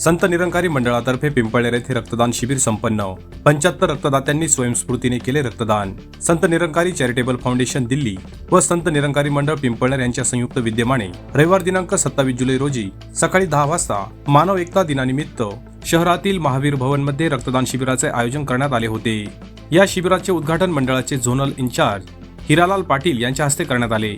संत निरंकारी मंडळातर्फे पिंपळनेर येथे रक्तदान शिबिर संपन्न. पंच्याहत्तर रक्तदात्यांनी स्वयंस्फूर्तीने केले रक्तदान. संत निरंकारी चॅरिटेबल फाउंडेशन दिल्ली व संत निरंकारी मंडळ पिंपळनेर यांच्या संयुक्त विद्यमाने रविवार दिनांक सत्तावीस जुलै रोजी सकाळी दहा वाजता मानव एकता दिनानिमित्त शहरातील महावीर भवनमध्ये रक्तदान शिबिराचे आयोजन करण्यात आले होते. या शिबिराचे उद्घाटन मंडळाचे झोनल इन्चार्ज हिरालाल पाटील यांच्या हस्ते करण्यात आले.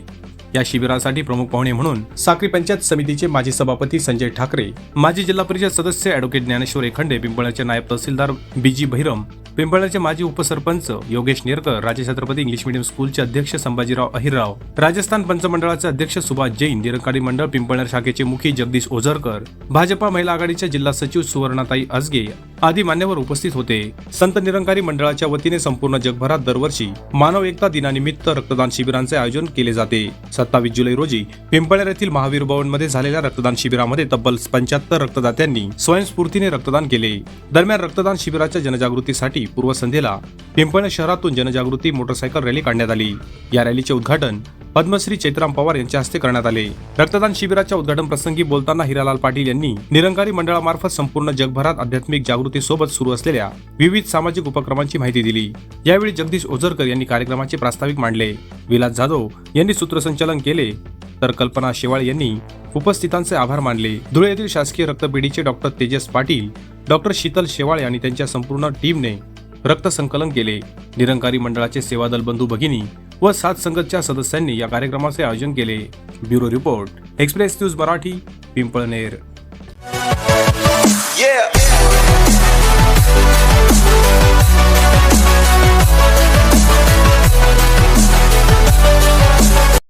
या शिबिरासाठी प्रमुख पाहुणे म्हणून साक्री पंचायत समितीचे माजी सभापती संजय ठाकरे माजी जिल्हा परिषद सदस्य अॅडव्होकेट ज्ञानेश्वर एखंडे पिंपळाचे नायब तहसीलदार बीजी भैरम पिंपळाचे माजी उपसरपंच योगेश नेरकर राजे छत्रपती इंग्लिश मीडियम स्कूलचे अध्यक्ष संभाजीराव अहिरराव राजस्थान पंचमंडळाचे अध्यक्ष सुभाष जैन निरंकारी मंडळ पिंपळनेर शाखेचे मुखी जगदीश ओझरकर भाजपा महिला आघाडीच्या जिल्हा सचिव सुवर्णाताई अजगे आदी मान्यवर उपस्थित होते. संत निरंकारी मंडळाच्या वतीने संपूर्ण जगभरात दरवर्षी मानव एकता दिनानिमित्त रक्तदान शिबिरांचे आयोजन केले जाते. सत्तावीस जुलै रोजी पिंपळनेर येथील महावीर भवनमध्ये झालेल्या रक्तदान शिबिरामध्ये तब्बल पंच्याहत्तर रक्तदात्यांनी स्वयंस्फूर्तीने रक्तदान केले. दरम्यान रक्तदान शिबिराच्या जनजागृतीसाठी पूर्वसंध्येला पिंपळ शहरातून जनजागृती मोटरसायकल रॅली काढण्यात आली. या रॅलीचे उद्घाटन पद्मश्री चैत्राम पवार यांच्या हस्ते करण्यात आले. रक्तदान शिबिराच्या उद्घाटन प्रसंगी बोलताना हिरालाल पाटील यांनी निरंकारी मंडळामार्फत संपूर्ण जगभरात आध्यात्मिक जागृतीसोबत सुरू असलेल्या विविध सामाजिक उपक्रमांची माहिती दिली. यावेळी जगदीश ओझरकर यांनी कार्यक्रमाचे प्रास्ताविक मांडले. विलास जाधव यांनी सूत्रसंचालन केले. तर कल्पना शेवाळ यांनी उपस्थितांचे आभार मानले. धुळे येथील शासकीय रक्तपेढीचे डॉक्टर तेजस पाटील डॉक्टर शीतल शेवाळे आणि त्यांच्या संपूर्ण टीमने रक्त संकलन केले. निरंकारी मंडळाचे सेवादल बंधू भगिनी व सात संगतच्या सदस्यांनी या कार्यक्रमाचे आयोजन केले. Bureau report. Express news Marathi Pimpalner. Yeah.